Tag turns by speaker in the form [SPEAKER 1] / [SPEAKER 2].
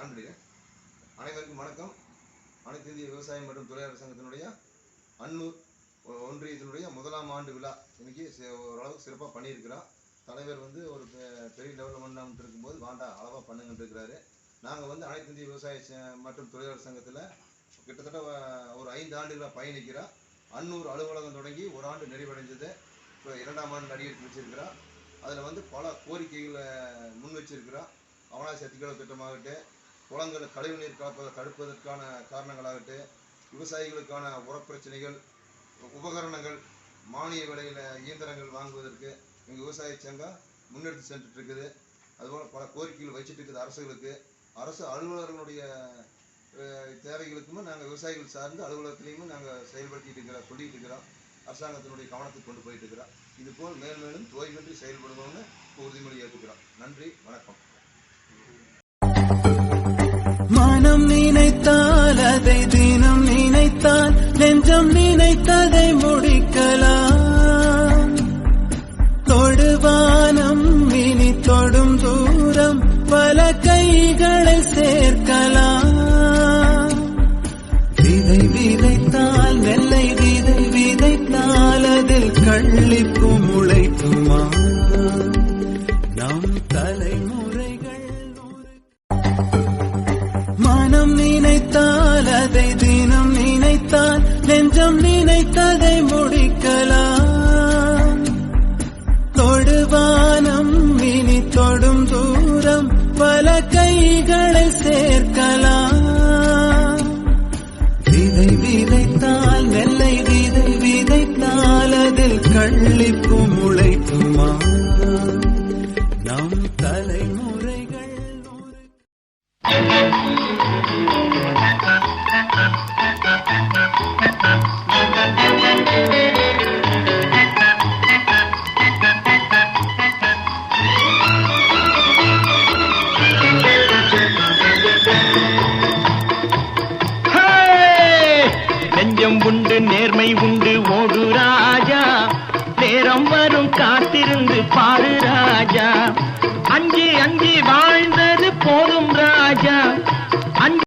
[SPEAKER 1] நன்றி அனைவருக்கும் வணக்கம். அனைத்து இந்திய விவசாயம் மற்றும் தொழிலாளர் சங்கத்தினுடைய அன்னூர் ஒன்றியத்தினுடைய முதலாம் ஆண்டு விழா இன்னைக்கு ஓரளவுக்கு சிறப்பாக பண்ணியிருக்கிறோம். தலைவர் வந்து ஒரு பெ- பெரிய லெவலில் பண்ணாமட்டு இருக்கும்போது வாண்டா அளவாக பண்ணுங்கன்ட்டு இருக்கிறாரு. நாங்கள் வந்து அனைத்து இந்திய விவசாய ச- மற்றும் தொழிலாளர் சங்கத்தில் கிட்டத்தட்ட ஒரு ஐந்து ஆண்டுகளாக பயணிக்கிறோம். அன்னூர் அலுவலகம் தொடங்கி ஒரு ஆண்டு நிறைவடைஞ்சது. இப்போ இரண்டாம் ஆண்டு அடியெடுத்து வச்சிருக்கிறோம் அதில் வந்து பல கோரிக்கைகளை முன் வச்சிருக்கிறோம் அவனாசி சத்திகள திட்டமாகட்டும் குளங்கள் கழிவுநீர் கலப்பதை தடுப்பதற்கான காரணங்களாகட்டும் விவசாயிகளுக்கான உரப்பிரச்சனைகள் உபகரணங்கள் மானிய விலையில் இயந்திரங்கள் வாங்குவதற்கு எங்கள் விவசாய சங்கம் முன்னெடுத்து சென்றுட்டுருக்குது. அதுபோல் பல கோரிக்கைகள் வச்சுட்டு இருக்குது அரசுகளுக்கு. அரசு அலுவலர்களுடைய தேவைகளுக்குமே நாங்கள் விவசாயிகள் சார்ந்து அலுவலகத்திலையும் நாங்கள் செயல்படுத்திட்டு இருக்கிறோம் சொல்லிட்டு இருக்கிறோம் அரசாங்கத்தினுடைய கவனத்துக்கு கொண்டு போயிட்டு இருக்கிறோம் இது போல் மேல் மேலும் தோய்வின்றி செயல்படுவோம்னு உறுதிமொழி ஏற்றுக்கிறோம். நன்றி வணக்கம்.
[SPEAKER 2] நினைத்தால் அதை தினம் நினைத்தால் நெஞ்சம் நினைத்ததை முடிக்கலாம். தொடுவானம் இனி தொடும் தூரம் பல கைகளை சேர்க்கலாம். நினைத்தால் அதை தினம் நினைத்தால் நெஞ்சம் நினைத்ததை முடிக்கலாம் தொடுவானம் இனி தொடும் தூரம் பல கைகளை சேர்க்கலாம் விதை விதைத்தால் நெல்லை விதை விதைத்தால் அதில் கள்ளிப்பு முளைக்குமா நம் தலைமுறைகள் Thank
[SPEAKER 3] you. நெஞ்சம் உண்டு நேர்மை உண்டு. ஓடு ராஜா நேரம் வரும் காத்திருந்து பாரு ராஜா. அஞ்சி அஞ்சி வாழ்ந்தது போதும்